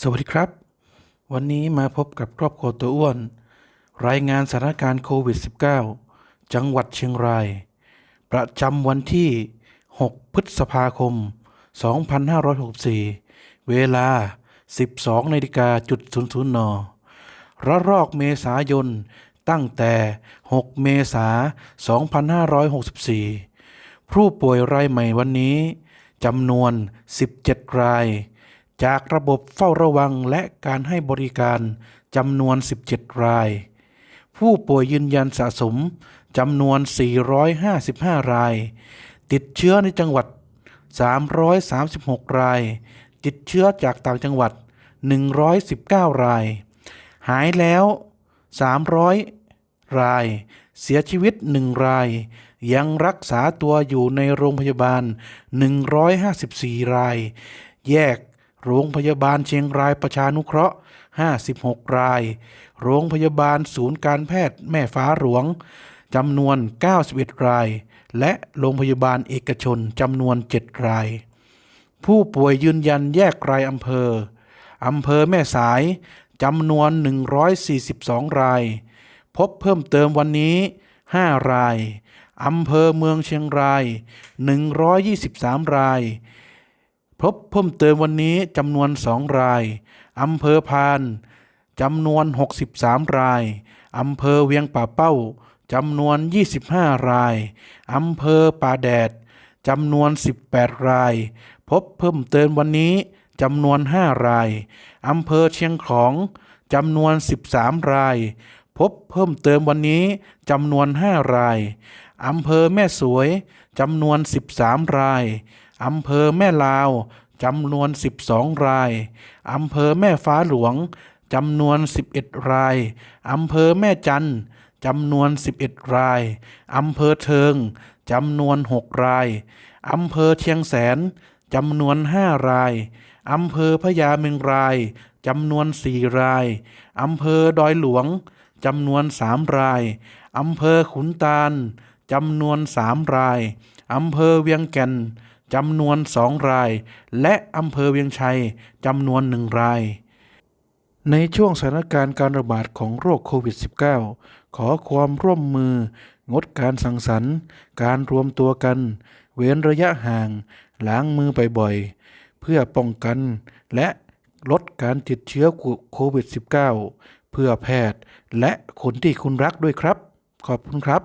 สวัสดีครับ วันนี้มาพบกับครอบครัวตัวอ้วน รายงานสถานการณ์โควิด -19 จังหวัดเชียงราย ประจำวันที่ 6 พฤษภาคม 2564 เวลา 12นาฬิกาจุด00นระลอกเมษายน ตั้งแต่ 6 เมษายน 2564 ผู้ป่วยรายใหม่วันนี้จำนวน 17 ราย จากระบบเฝ้าระวังและการให้บริการจำนวน 17 ราย ผู้ป่วยยืนยันสะสมจำนวน 455 ราย ติดเชื้อในจังหวัด 336 ราย ติดเชื้อจากต่างจังหวัด 119 ราย หายแล้ว 300 ราย เสียชีวิต 1 ราย ยังรักษาตัวอยู่ในโรงพยาบาล 154 ราย แยก โรงพยาบาลเชียงรายประชานุเคราะห์ 56 ราย โรงพยาบาลศูนย์การแพทย์แม่ฟ้าหลวงจำนวน 91 ราย และโรงพยาบาลเอกชนจำนวน 7 ราย ผู้ป่วยยืนยันแยกรายอำเภอ อำเภอแม่สายจำนวน 142 ราย พบเพิ่มเติมวันนี้ 5 ราย อำเภอเมืองเชียงราย 123 ราย พบเพิ่มเติมวันนี้จำนวน2รายอำเภอพานจำนวน 63 รายอำเภอเวียงป่าเป้าจำนวน 25 รายอำเภอป่าแดดจำนวน 18 ราย พบเพิ่มเติมวันนี้จำนวน 5 รายอำเภอเชียงของจำนวน 13 ราย พบเพิ่มเติมวันนี้จำนวน 5 รายอำเภอแม่สวยจำนวน 13 ราย อำเภอแม่ลาวจำนวน 12 ราย อำเภอแม่ฟ้าหลวงจำนวน 11 ราย อำเภอแม่จันจำนวน 11 ราย อำเภอเทิงจำนวน 6 ราย อำเภอเชียงแสนจำนวน 5 ราย อำเภอพญาเมงรายจำนวน 4 ราย อำเภอดอยหลวงจำนวน 3 ราย อำเภอขุนตาลจำนวน 3 ราย อำเภอเวียงแก่น จำนวน2ราย และอำเภอเวียงชัยจำนวน1ราย ในช่วงสถานการณ์การระบาดของโรคโควิด -19 ขอความร่วมมือ งดการสังสรรค์ การรวมตัวกัน เว้นระยะห่าง ล้างมือบ่อยๆ เพื่อป้องกัน และลดการติดเชื้อโควิด -19 เพื่อแพทย์และคนที่คุณรักด้วยครับ ขอบคุณครับ